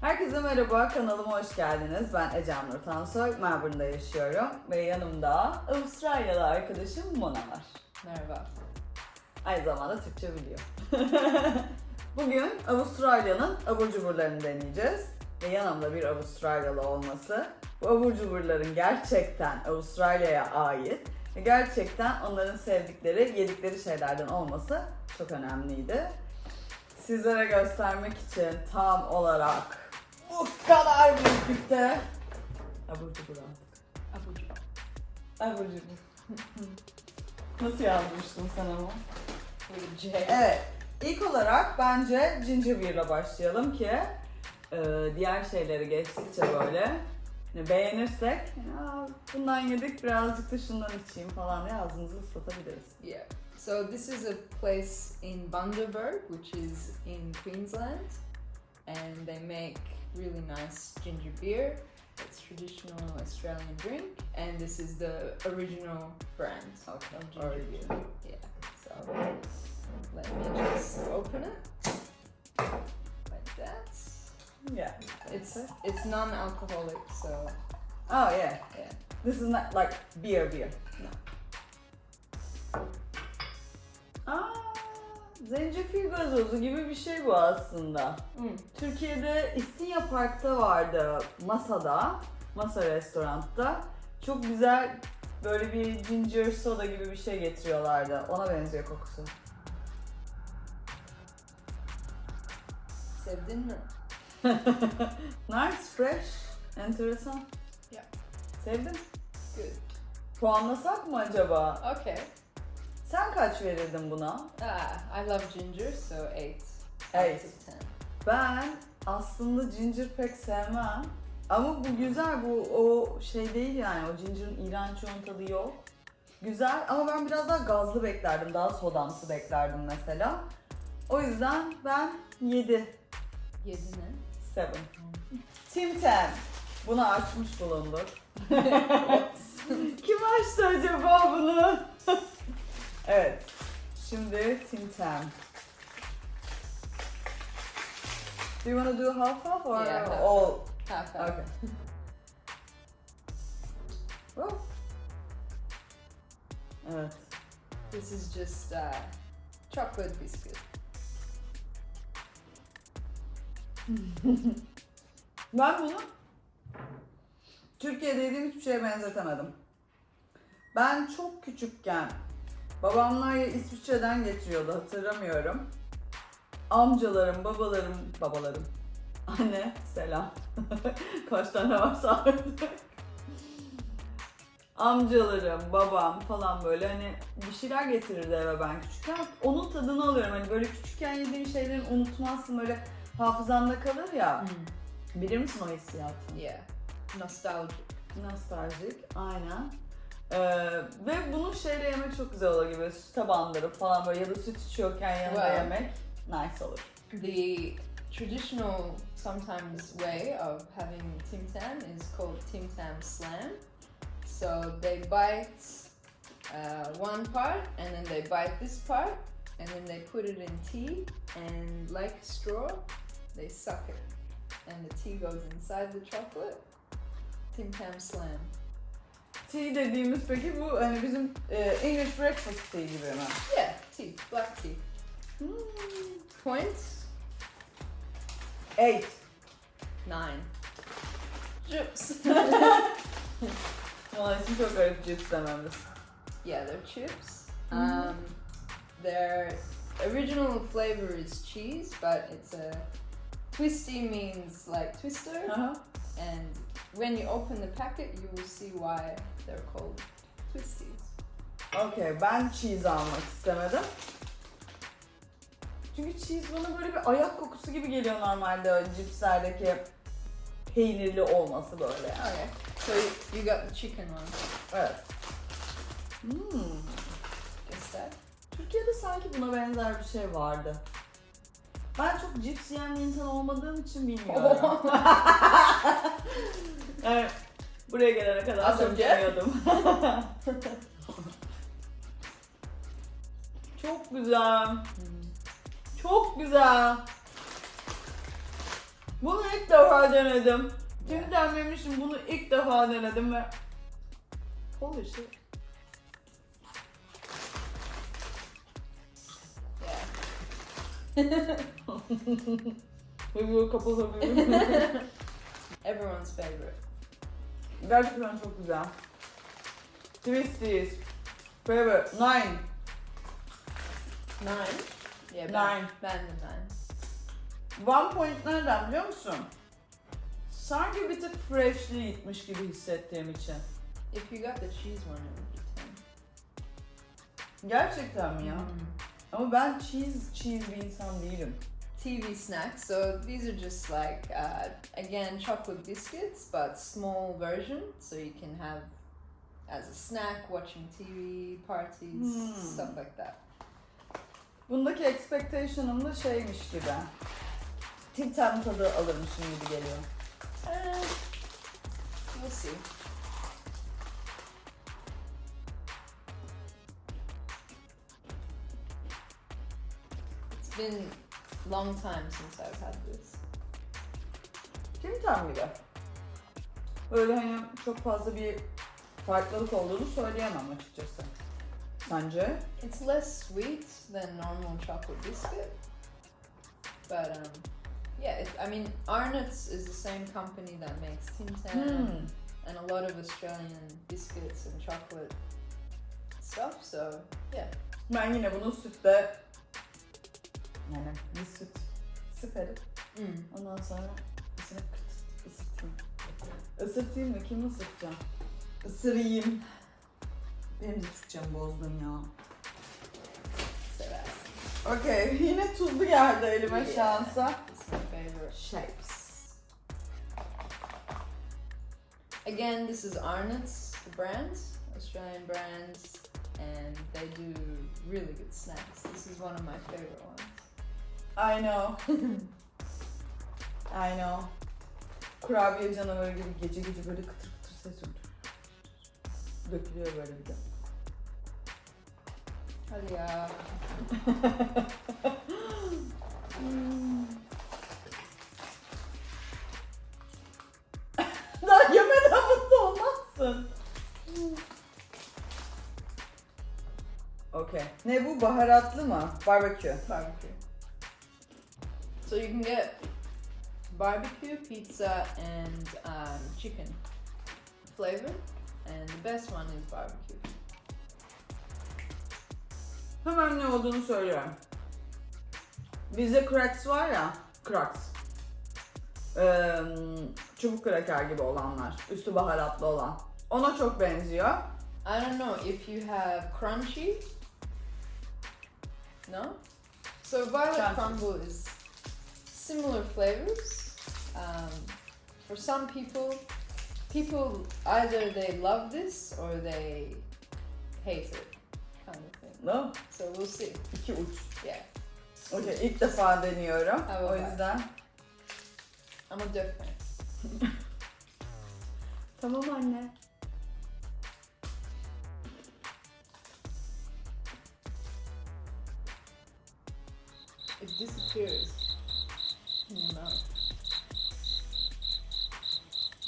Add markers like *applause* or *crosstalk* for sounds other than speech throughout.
Herkese merhaba, kanalıma hoş geldiniz. Ben Ecem Nur Tansoy, Melbourne'da yaşıyorum ve yanımda Avustralyalı arkadaşım Mona var. Merhaba. Aynı zamanda Türkçe biliyor. *laughs* Bugün Avustralya'nın abur cuburlarını deneyeceğiz ve yanımda bir Avustralyalı olması bu abur cuburların gerçekten Avustralya'ya ait ve gerçekten onların sevdikleri, yedikleri şeylerden olması çok önemliydi. Sizlere göstermek için tam olarak bu kadar büyüklükte abur cubur aldık. Abur cubur. *laughs* Nasıl yazmıştın sen ama? With a J. Evet. İlk olarak bence ginger beer'la başlayalım ki e, diğer şeyleri geçtikçe böyle beğenirsek ya bundan yedik birazcık da şundan içeyim falan diye ağzımızı ıslatabiliriz. Yeah. So this is a place in Bundaberg, which is in Queensland, and they make really nice ginger beer. It's traditional Australian drink, and this is the original brand Okay, of ginger origin. beer. Yeah. So let me just open it like that. Yeah. It's it's non-alcoholic, so Oh yeah. yeah. This is not like beer beer. No. Zencefil gazozu gibi bir şey bu aslında. Mm. Türkiye'de İstinye Park'ta vardı masada, masa restoranda. Çok güzel böyle bir ginger soda gibi bir şey getiriyorlardı. Ona benziyor kokusu. Sevdin mi? *laughs* nice, fresh, enteresan. Yeah. Sevdim. Good. Puanlasak mı acaba? Okay. Sen kaç verirdin buna? Ah, I love ginger, so eight. Eight. Ben aslında ginger pek sevmem. Ama bu güzel, bu o şey değil yani, o ginger'ın iğrenç olan tadı yok. Güzel ama ben biraz daha gazlı beklerdim, daha sodamsı beklerdim mesela. O yüzden ben 7, Yedi ne? 7. Tim Tam. Bunu açmış bulunduk. *laughs* Kim açtı acaba bunu? *laughs* evet. Şimdi Tim Tam. Do you want to do half half or Yeah, half. all? Half hour. Okay. Oh. Evet. This is just uh, chocolate biscuit. *laughs* Ben bunu Türkiye'de yediğim hiçbir şeye benzetemedim. Ben çok küçükken babamlar ya İsviçre'den getiriyordu hatırlamıyorum. Amcalarım, babalarım, babalarım. Anne selam. *laughs* Kaç tane varsa artık. Amcalarım, babam falan böyle hani bir şeyler getirirdi eve ben küçükken. Onun tadını alıyorum. Hani böyle küçükken yediğin şeyleri unutmazsın böyle hafızanda kalır ya. Bilir misin o hissiyatı? Yeah. Nostalgic. Nostaljik, aynen. Ee, ve bunu şeyle yemek çok güzel olur gibi. Süte bandırıp falan böyle ya da süt içiyorken yanında Wow. yemek nice olur. The traditional, sometimes way of having Tim Tam is called Tim Tam Slam. So they bite uh, one part and then they bite this part and then they put it in tea and like a straw, they suck it. And the tea goes inside the chocolate. Tim Tam Slam. Tea dediğimiz peki bu hani bizim e, English breakfast tea gibi mi? Yeah, tea, black tea. Hmm. Points Eight. nine. Chips. *laughs* Onun için çok garip cips dememiz. yeah, they're chips. Mhm. Um, their original flavor is cheese, but it's a twisty means like twister. Aha. And when you open the packet, you will see why they're called twisties. Okey, ben cheese almak istemedim. Çünkü cheese bana böyle bir ayak kokusu gibi geliyor normalde cipslerdeki peynirli olması böyle. Okay, so you, got the chicken one. Evet. Hmm. That. Türkiye'de sanki buna benzer bir şey vardı. Ben çok cips yiyen bir insan olmadığım için bilmiyorum. *laughs* *laughs* evet, buraya gelene kadar Az çok önce. *laughs* çok güzel. Çok güzel. Bunu ilk defa denedim. Tim Tam yemişim bunu ilk defa denedim ve Holy shit. Yeah. *laughs* *laughs* Videoyu kapatabilirim. Everyone's favorite. Gerçekten çok güzel. Twisties. Favorite. Nine. Nine. Yeah, Nine. Ben, ben de nine. One point nereden biliyor musun? Sanki bir tık freshly gitmiş gibi hissettiğim için. If you got the cheese one, it would be ten. Gerçekten mi ya? Mm. Ama ben cheese cheese bir insan değilim. TV snacks. So these are just like uh, again chocolate biscuits, but small version. So you can have as a snack, watching TV, parties, Hmm. stuff like that. Bundaki expectation'ım da şeymiş gibi. Tim Tam tadı alırmışım gibi geliyor. Uh, we'll see. It's been long time since I've had this. Tam gibi. Öyle hani çok fazla bir farklılık olduğunu söyleyemem açıkçası. Sence? It's less sweet than normal chocolate biscuit, but um, yeah. It, I mean, Arnott's is the same company that makes Tim Tam Hmm. and a lot of Australian biscuits and chocolate stuff. So yeah, Ben yine bunu sütle yani bir süt. Ondan sonra içine kırt ısıtayım. Isıtayım mı? Kim ısıtacağım? Isırayım. Benim de Türkçemi bozdun ya. that's Okey. Yine tuzlu geldi elime şansa. it's my favorite. Shapes. Again, this is Arnott's, the brand, Australian brand, and they do really good snacks. This is one of my favorite ones. I know. *laughs* I know. Kurabiye canavarı gibi gece gece böyle kıtır kıtır ses oluyor. Dökülüyor böyle bir de. Hadi ya. *laughs* Daha yemeden mutlu olmazsın. Okey. Ne bu? Baharatlı mı? Barbekü. Barbecue. So you can get barbecue, pizza, and um, chicken flavor, and the best one is barbecue. Hemen ne olduğunu söylüyorum. Bizde cracks var ya. Cracks. Ee, çubuk kraker gibi olanlar. Üstü baharatlı olan. Ona çok benziyor. I don't know if you have crunchy. No? So violet crumble is similar flavors. Um, for some people, people either they love this or they hate it, kind of thing. No? So we'll see. İki uç. Yeah. Okey ilk defa deniyorum. Ha, o bak. yüzden. Ama dökme. Tamam anne. It disappears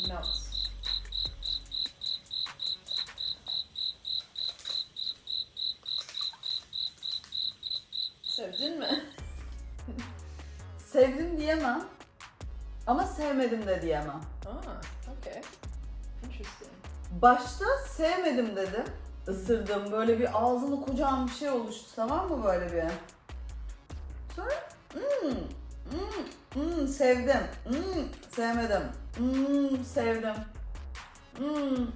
Melts. Sevdin mi? *laughs* Sevdim diyemem. Ama sevmedim de diyemem. Ah, okay. Interesting. Başta sevmedim dedim. Isırdım. Böyle bir ağzını kucağım bir şey oluştu tamam mı böyle bir? Sonra hmm, hmm, hmm, sevdim. Hmm, sevmedim. Hmm, sevdim. Hmm.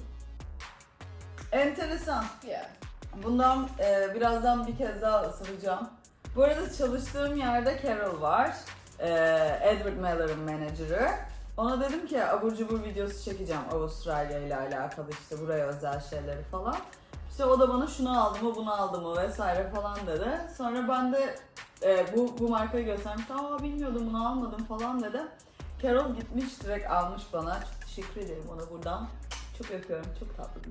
Enteresan. Yeah. Bundan e, birazdan bir kez daha ısıracağım. Bu arada çalıştığım yerde Carol var. E, Edward Miller'ın menajeri. Ona dedim ki abur cubur videosu çekeceğim Avustralya ile alakalı işte buraya özel şeyleri falan. İşte o da bana şunu aldı mı bunu aldı mı vesaire falan dedi. Sonra ben de e, bu, bu markayı göstermiş. Aa bilmiyordum bunu almadım falan dedi. Carol gitmiş direkt almış bana. Çok teşekkür ederim ona buradan. Çok öpüyorum. Çok tatlı bir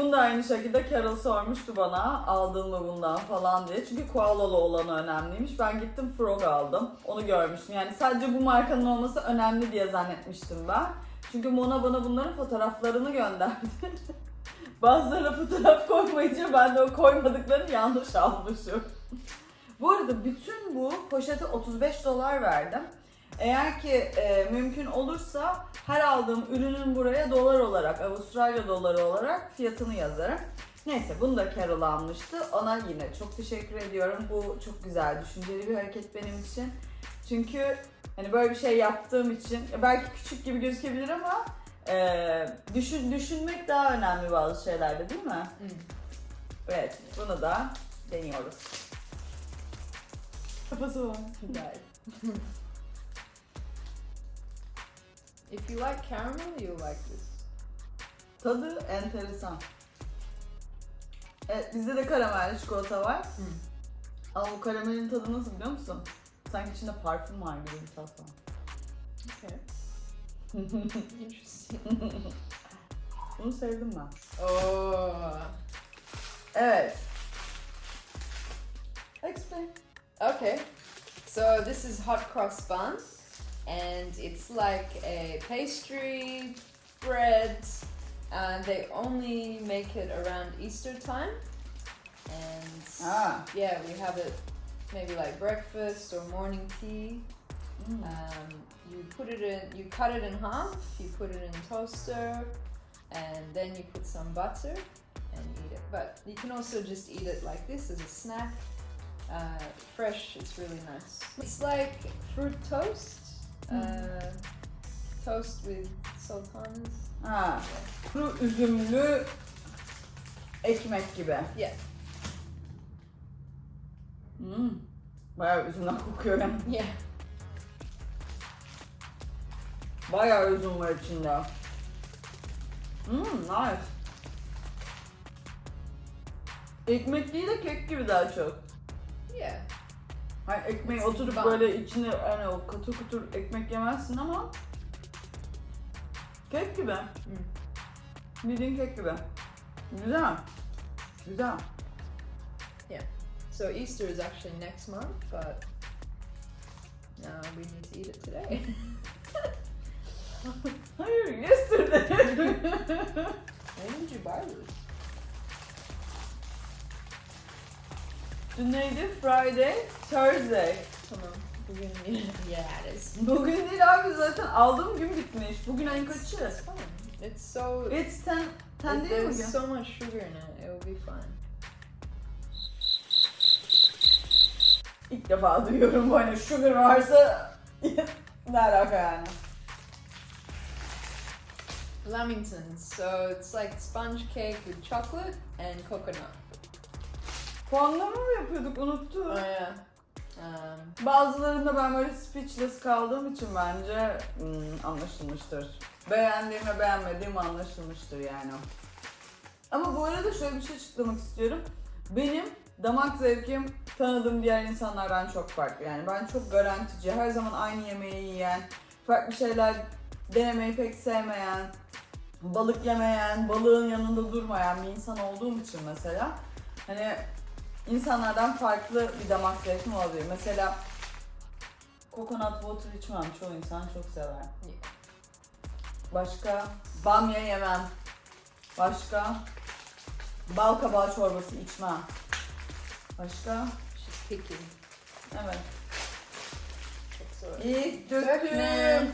Bunu da aynı şekilde Carol sormuştu bana aldın mı bundan falan diye. Çünkü koalalı olanı önemliymiş. Ben gittim Frog aldım. Onu görmüştüm. Yani sadece bu markanın olması önemli diye zannetmiştim ben. Çünkü Mona bana bunların fotoğraflarını gönderdi. *laughs* Bazılarına fotoğraf koymayınca ben de o koymadıklarını yanlış almışım. *laughs* bu arada bütün bu poşete 35 dolar verdim. Eğer ki e, mümkün olursa her aldığım ürünün buraya dolar olarak, Avustralya doları olarak fiyatını yazarım. Neyse bunu da Carol almıştı. Ona yine çok teşekkür ediyorum. Bu çok güzel, düşünceli bir hareket benim için. Çünkü hani böyle bir şey yaptığım için belki küçük gibi gözükebilir ama e, düşün, düşünmek daha önemli bazı şeylerde değil mi? Mm. Evet, bunu da deniyoruz. Kafası var. Right. İf you like caramel, you'll like this. Tadı enteresan. Evet, bizde de karamelli çikolata var. Hmm. Ama bu karamelin tadı nasıl biliyor musun? Sanki içinde parfüm var gibi bir tat var. Okay. *laughs* Interesting. Bunu sevdim ben. Oh. Evet. Explain. Okay. So this is hot cross bun, and it's like a pastry bread. And they only make it around Easter time. And Ah. yeah, we have it maybe like breakfast or morning tea. Mm. Um, you put it in, you cut it in half, you put it in toaster, and then you put some butter and eat it. But you can also just eat it like this as a snack. Uh, fresh, it's really nice. It's like fruit toast, toast with sultanas. Ha. Kuru üzümlü ekmek gibi. Yeah. Hmm. Bayağı üzümden kokuyor yani. Yeah. Bayağı üzüm var içinde. Hmm, nice. Ekmek değil de kek gibi daha çok. Yeah. Hani ekmeği oturup böyle içine hani o katır kutur ekmek yemezsin ama kek gibi. Mm. Bildiğin kek gibi. Güzel. Güzel. So Easter is actually next month, but uh, we need to eat it today. *laughs* Hayır, yesterday. *laughs* when did you buy this? Dün neydi? Friday, Thursday. Tamam. Bugün is. Bugün değil abi zaten aldığım gün bitmiş. Bugün ayın kaçı? Fine. It's so. It's ten, ten it- değil mi there's so much sugar in it. It will be fine. İlk defa duyuyorum bu hani sugar varsa *laughs* ne alaka yani. Lamingtons. So it's like sponge cake with chocolate and coconut. Puanlama mı yapıyorduk unuttum. Oh yeah. Um, Bazılarında ben böyle speechless kaldığım için bence hmm, anlaşılmıştır. Beğendiğim ve beğenmediğim anlaşılmıştır yani. Ama bu arada şöyle bir şey açıklamak istiyorum. Benim damak zevkim tanıdığım diğer insanlardan çok farklı. Yani ben çok garantici, her zaman aynı yemeği yiyen, farklı şeyler denemeyi pek sevmeyen, balık yemeyen, balığın yanında durmayan bir insan olduğum için mesela hani insanlardan farklı bir damak zevkim olabilir. Mesela coconut water içmem. Çoğu insan çok sever. Başka bamya yemem. Başka bal kabağı çorbası içmem. Başka picky. evet. Çok zor. İlk Dökme. döküm. Bugün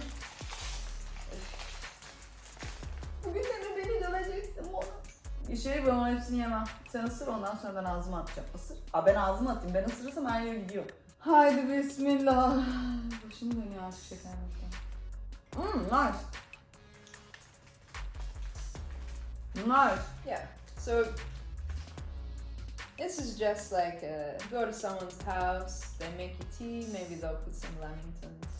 Şey ben onun hepsini yemem. Sen ısır ondan sonra ben ağzıma atacağım. Isır. Aa ben ağzıma atayım. Ben ısırırsam her yere gidiyor. Haydi bismillah. Başım dönüyor artık şeker yemekten. Mmm nice. Nice. Yeah. So this is just like uh, go to someone's house, they make you tea, maybe they'll put some lamingtons.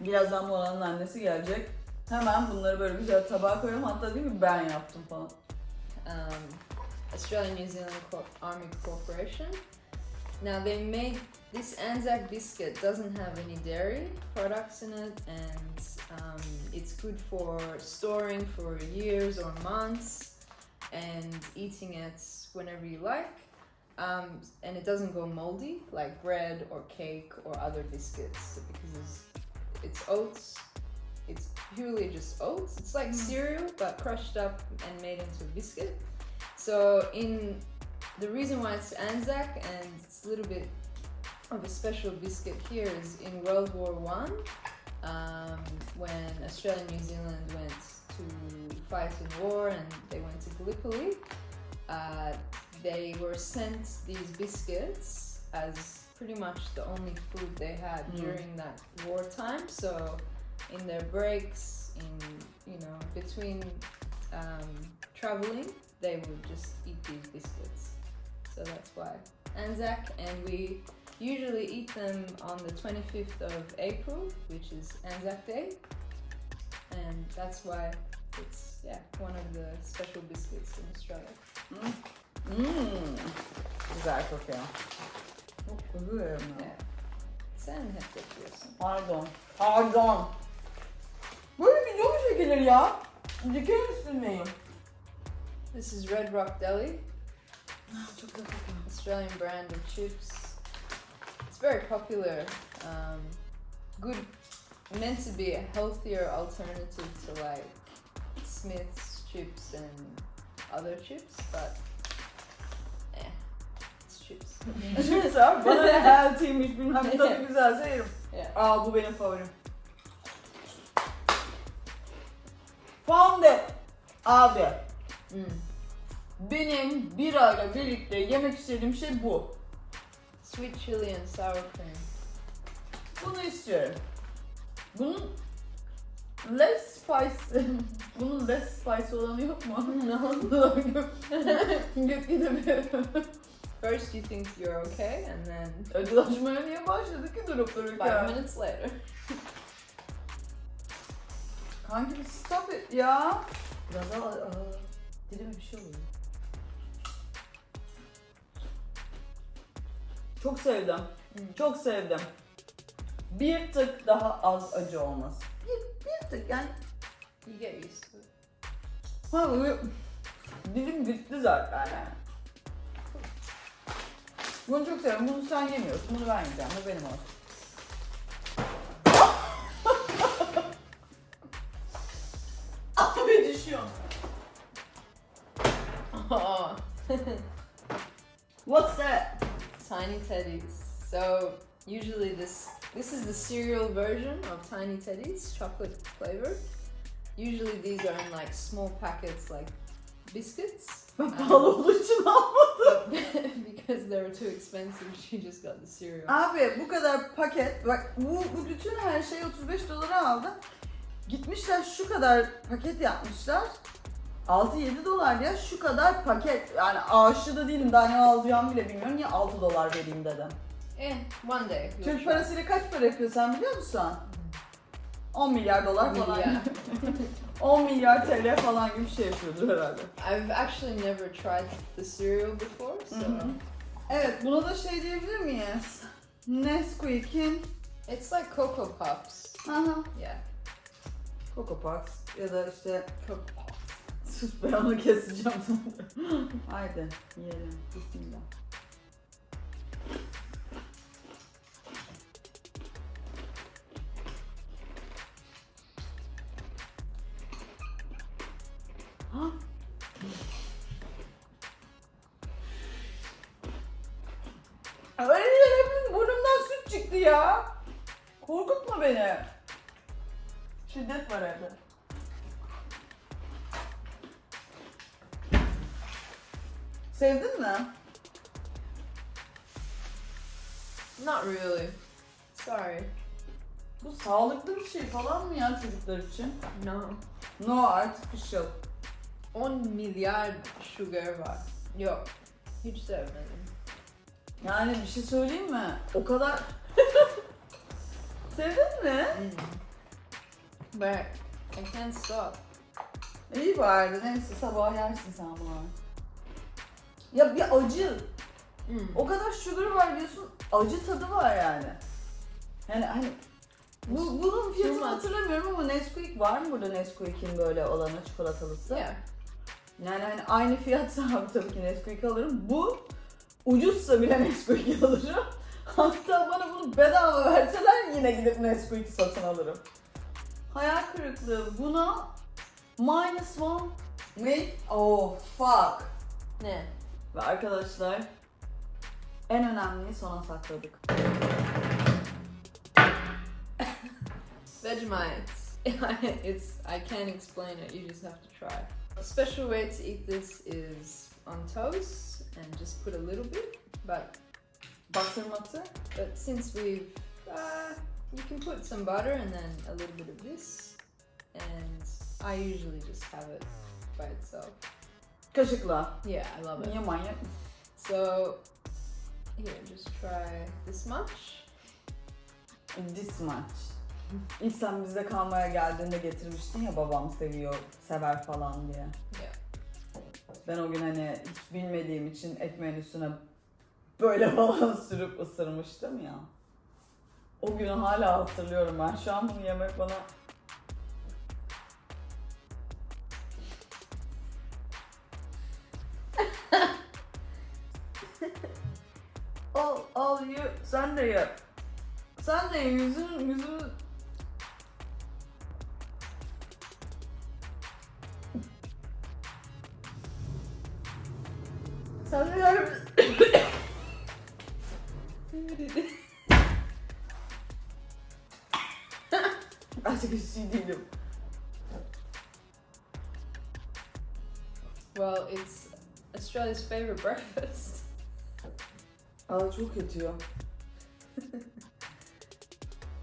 Birazdan Mona'nın annesi gelecek. Hemen bunları böyle güzel tabağa koyalım. Hatta değil mi ben yaptım falan. Um, Australian New Zealand Army Corporation. Now they made this Anzac biscuit doesn't have any dairy products in it, and um, it's good for storing for years or months. and eating it whenever you like. Um, and it doesn't go moldy like bread or cake or other biscuits because it's, it's oats. It's purely just oats. It's like Mm. cereal but crushed up and made into a biscuit. So in the reason why it's Anzac and it's a little bit of a special biscuit here is in World War One, um, when Australia and New Zealand went to fight in war and they went to Gallipoli, uh, they were sent these biscuits as pretty much the only food they had Mm. during that wartime. So in their breaks, in you know between um, traveling, they would just eat these biscuits. So that's why Anzac, and we usually eat them on the 25th of April, which is Anzac Day, and that's why it's yeah one of the special biscuits in Australia. Hmm. Güzel kokuyor. Çok özür Yeah. Sen hep yapıyorsun. Pardon. Pardon. Böyle video mu çekilir ya? Diker misin? This is Red Rock Deli, Çok kokuyor. Australian brand of chips. It's very popular. Um, good, meant to be a healthier alternative to like Smith's chips and other chips, but eh, it's chips. Chips abi bana *laughs* ne healthy'ymiş bilmem tadı güzelse yerim. yeah. Aa bu benim favorim. Fondue. Abi Mm. benim birayla birlikte yemek istediğim şey bu. Sweet chili and sour cream. Bunu istiyorum. Bunun less spice, *laughs* bunun less spice olanı yok mu? *laughs* Gitgide *laughs* bir First you think you're okay, and then acılaşmaya niye başladı ki durup five dururken? minutes later. Kanki bir stop it ya. Biraz daha aa, dilime bir şey oluyor. Çok sevdim. Mm. Çok sevdim. Bir tık daha az acı olması. Bir, bir tık yani. You get used to it. Ha, dilim bitti zaten. Bunu çok seviyorum. Bunu sen yemiyorsun. Bunu ben yiyeceğim. Bu benim olsun. *laughs* What's that? Tiny Teddies. So usually this this is the cereal version of Tiny Teddies, chocolate flavored. Usually these are in like small packets like biscuits. Pahalı olduğu için almadım. But because they were too expensive, *laughs* she just got the cereal. Abi bu kadar paket, bak bu, bu bütün her şeyi 35 dolara aldı. Gitmişler şu kadar paket yapmışlar. 6-7 dolar ya şu kadar paket. Yani aşığı da değilim daha ne alacağımı bile bilmiyorum. Niye 6 dolar vereyim dedim. Eh, one day. Türk parasıyla kaç para yapıyor sen biliyor musun? 10 milyar dolar falan. Yeah. 10 milyar *laughs* TL falan gibi bir şey yapıyordur herhalde. I've actually never tried the cereal before, so Hı hı. Evet buna da şey diyebilir miyiz? Nesquik'in it's like Cocoa Puffs. aha, Yeah, Coco Puffs ya da işte Cocoa Puffs. Sus ben onu keseceğim sonra. *laughs* Haydi yiyelim. Bismillah. Falan mı ya çocuklar için? No. No artificial. 10 milyar sugar var. Yok. Hiç sevmedim. Yani bir şey söyleyeyim mi? O kadar... *laughs* Sevdin mi? Mm. But I can't stop. İyi bari neyse sabah yersin sen bunu. Ya bir acı. Mm. O kadar sugar var diyorsun acı tadı var yani. Yani hani bu, bunun fiyatını much. hatırlamıyorum ama Nesquik var mı burada Nesquik'in böyle olanı çikolatalısı? Yeah. Yani hani aynı fiyatsa abi tabii ki Nesquik alırım. Bu ucuzsa bile Nesquik *laughs* alırım. Hatta bana bunu bedava verseler yine gidip Nesquik satın alırım. Hayal kırıklığı. Buna minus one ne? Oh fuck. Ne? Ve arkadaşlar en önemliyi sona sakladık. Vegemite. *laughs* it's I can't explain it. You just have to try. A special way to eat this is on toast and just put a little bit. But Bastırması but since we've uh, you can put some butter and then a little bit of this, and I usually just have it by itself. kaşıkla. Yeah, I love it. Niye manyak? So here, just try this much. This much. İlk sen bizde kalmaya geldiğinde getirmiştin ya babam seviyor, sever falan diye. Yeah. Ben o gün hani hiç bilmediğim için ekmeğin üstüne böyle *laughs* falan sürüp ısırmıştım ya. O günü hala hatırlıyorum ben. Şu an bunu yemek bana *laughs* al al ye sen de ye. Sen de ye yüzün Artık hiç iyi değilim. Well, it's Australia's favorite breakfast. Aa çok kötü ya. *laughs*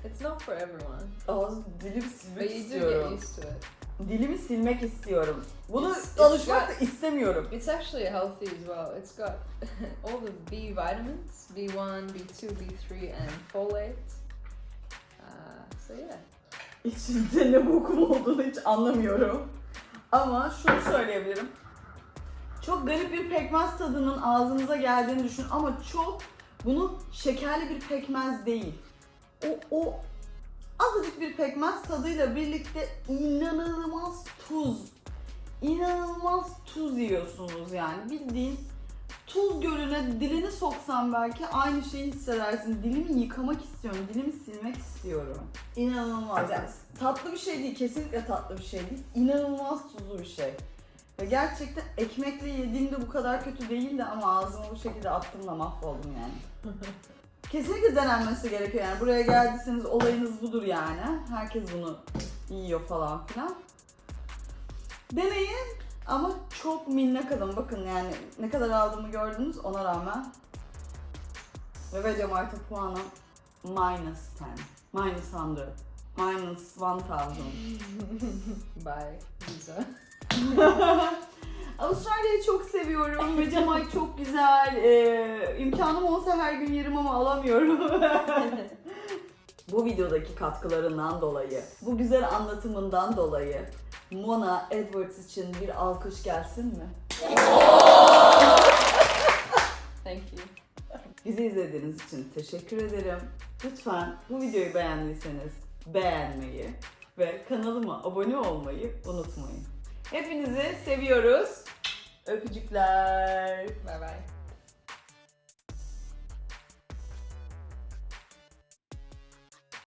It's not for everyone, Ağız dilim but silmek you do get istiyorum. used to it. Dilimi silmek istiyorum. Bunu It's- it's alışmak da istemiyorum. It's actually healthy as well. It's got *laughs* all the B vitamins B1, B2, B3, and folate. Uh, so, yeah. İçinde ne bokum olduğunu hiç anlamıyorum. Ama şunu söyleyebilirim. Çok garip bir pekmez tadının ağzınıza geldiğini düşün ama çok bunu şekerli bir pekmez değil. O, o azıcık bir pekmez tadıyla birlikte inanılmaz tuz. İnanılmaz tuz yiyorsunuz yani. Bildiğin tuz gölüne dilini soksan belki aynı şeyi hissedersin. Dilimi yıkamak istiyorum, dilimi silmek istiyorum. İnanılmaz yani tatlı bir şey değil, kesinlikle tatlı bir şey değil. İnanılmaz tuzlu bir şey. Ve gerçekten ekmekle yediğimde bu kadar kötü değildi ama ağzıma bu şekilde attığımda mahvoldum yani. *laughs* Kesinlikle denenmesi gerekiyor yani. Buraya geldiyseniz olayınız budur yani. Herkes bunu yiyor falan filan. Deneyin ama çok minnak alın. Bakın yani ne kadar aldığımı gördünüz ona rağmen. Ve Vegemart'a puanım minus 10. Minus 100. Minus 1000. *laughs* Bye, Lisa. *laughs* Avustralya'yı çok seviyorum. Vegemite çok güzel. Ee, imkanım olsa her gün yerim ama alamıyorum. *laughs* bu videodaki katkılarından dolayı, bu güzel anlatımından dolayı Mona Edwards için bir alkış gelsin mi? Thank you. Bizi izlediğiniz için teşekkür ederim. Lütfen bu videoyu beğendiyseniz beğenmeyi ve kanalıma abone olmayı unutmayın. Hepinizi seviyoruz. Öpücükler. Bye bye.